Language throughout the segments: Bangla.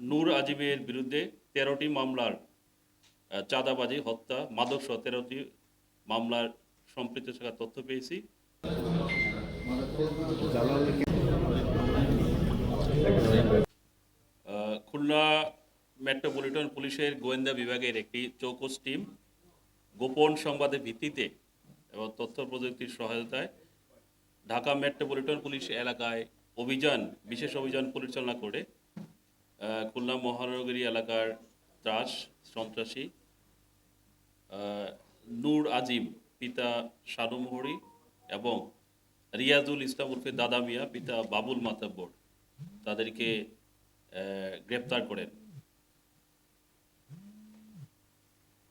নূর আজিমের বিরুদ্ধে তেরোটি মামলার চাঁদাবাজি, হত্যা, মাদক সহ তেরোটি মামলার সম্পৃক্ত থাকার তথ্য পেয়েছি। খুলনা মেট্রোপলিটন পুলিশের গোয়েন্দা বিভাগের একটি চৌকস টিম গোপন সংবাদের ভিত্তিতে এবং তথ্য প্রযুক্তির সহায়তায় ঢাকা মেট্রোপলিটন পুলিশ এলাকায় অভিযান, বিশেষ অভিযান পরিচালনা করে খুলনা মহানগরী এলাকার ত্রাস, সন্ত্রাসী নূর আজিম, পিতা শানু মোহরি এবং রিয়াজুল ইসলাম উর্ফে দাদা মিয়া, পিতা বাবুল মাতাব্বর, তাদেরকে গ্রেপ্তার করেন।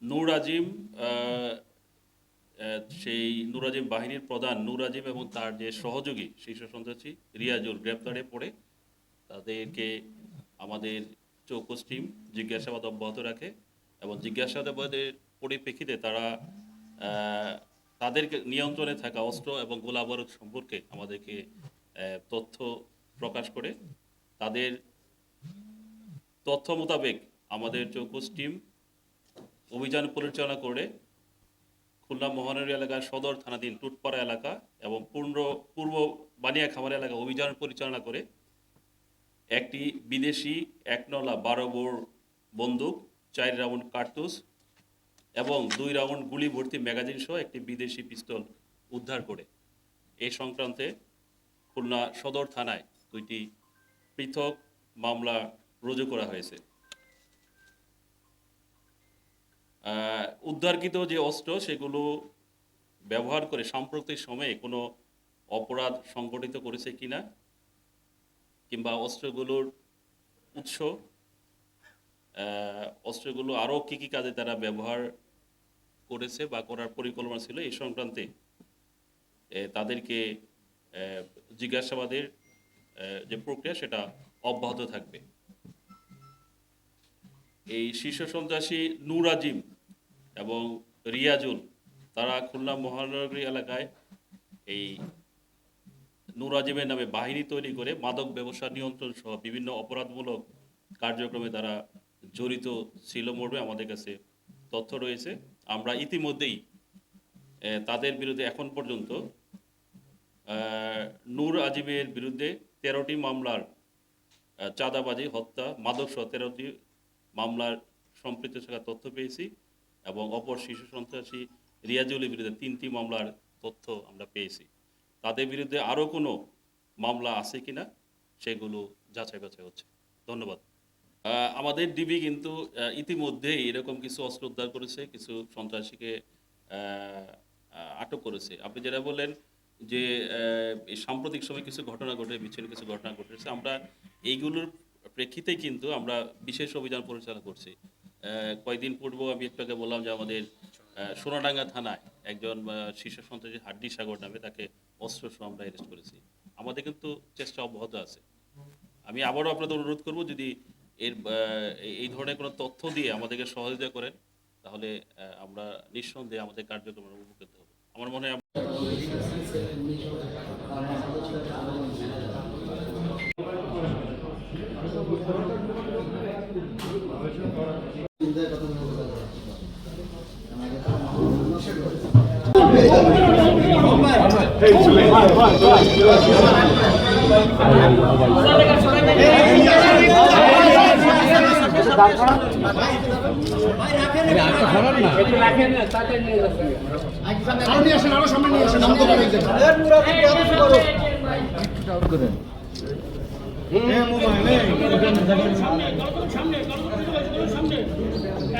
নূর আজিম সেই নূর আজিম বাহিনীর প্রধান নূর আজিম এবং তার যে সহযোগী শীর্ষ সন্ত্রাসী রিয়াজুল গ্রেপ্তারে পড়ে তাদেরকে আমাদের চৌকস টিম জিজ্ঞাসাবাদ অব্যাহত রাখে এবং জিজ্ঞাসাবাদের পরিপ্রেক্ষিতে তারা আহ, তাদেরকে নিয়ন্ত্রণে থাকা অস্ত্র এবং গোলাবারুদ সম্পর্কে আমাদেরকে তথ্য প্রকাশ করে। তাদের তথ্য মোতাবেক আমাদের চৌকস টিম অভিযান পরিচালনা করে খুলনা মহানগরী এলাকার সদর থানাধীন টুটপাড়া এলাকা এবং পূর্ণ পূর্ব বানিয়া খামার এলাকা অভিযান পরিচালনা করে। একটি বিদেশি একনলা বারো বোর বন্দুক, চার রাউন্ড কার্তুস এবং দুই রাউন্ড গুলি ভর্তি ম্যাগাজিন সহ একটি বিদেশি পিস্তল উদ্ধার করে। এই সংক্রান্তে খুলনা সদর থানায় দুইটি পৃথক মামলা রুজু করা হয়েছে। উদ্ধারকৃত যে অস্ত্র, সেগুলো ব্যবহার করে সাম্প্রতিক সময়ে কোনো অপরাধ সংগঠিত করেছে কিনা কিংবা অস্ত্রগুলোর উৎস অস্ত্রগুলো আরও কী কী কাজে তারা ব্যবহার করেছে বা করার পরিকল্পনা ছিল এই সংক্রান্তে তাদেরকে জিজ্ঞাসাবাদের যে প্রক্রিয়া সেটা অব্যাহত থাকবে। এই শীর্ষ সন্ত্রাসী নূর আজিম এবং রিয়াজুল, তারা খুলনা মহানগরী এলাকায় এই নূর আজিমের নামে বাহিনী তৈরি করে মাদক ব্যবসা নিয়ন্ত্রণ সহ বিভিন্ন অপরাধমূলক কার্যক্রমে তারা জড়িত ছিল মর্মে আমাদের কাছে তথ্য রয়েছে। আমরা ইতিমধ্যেই তাদের বিরুদ্ধে এখন পর্যন্ত নূর আজিমের বিরুদ্ধে তেরোটি মামলার চাঁদাবাজি, হত্যা, মাদক সহ তেরোটি মামলার সম্পৃক্ত থাকার তথ্য পেয়েছি এবং অপর শিশু সন্ত্রাসী রিয়াজুলের বিরুদ্ধে তিনটি মামলার তথ্য আমরা পেয়েছি। তাদের বিরুদ্ধে আরও কোনো মামলা আছে কিনা সেগুলো যাচাই বাছাই হচ্ছে। ধন্যবাদ। আমাদের ডিবি কিন্তু ইতিমধ্যেই এরকম কিছু অস্ত্র উদ্ধার করেছে, কিছু সন্ত্রাসীকে আটক করেছে। আপনি যেটা বললেন যে সাম্প্রতিক সময় কিছু ঘটনা ঘটে, বিচ্ছিন্ন কিছু ঘটনা ঘটেছে, আমরা এইগুলোর প্রেক্ষিতে কিন্তু আমরা বিশেষ অভিযান পরিচালনা করছি। কয়েকদিন পূর্ব আমি একটু আগে বললাম যে আমাদের সোনাডাঙ্গা থানায় একজন শীর্ষ সন্ত্রাসী হাড্ডি সাগর নামে তাকে অস্ত্র সহ আমরা অ্যারেস্ট করেছি। আমাদের কিন্তু চেষ্টা অব্যাহত আছে। আমি আবারও আপনাদের অনুরোধ করব, যদি এর এই- ধরনের কোনো তথ্য দিয়ে আমাদেরকে সহযোগিতা করেন, তাহলে আমরা নিঃসন্দেহে আমাদের কার্যক্রম উপকৃত হব। আমার মনে হয় সামনে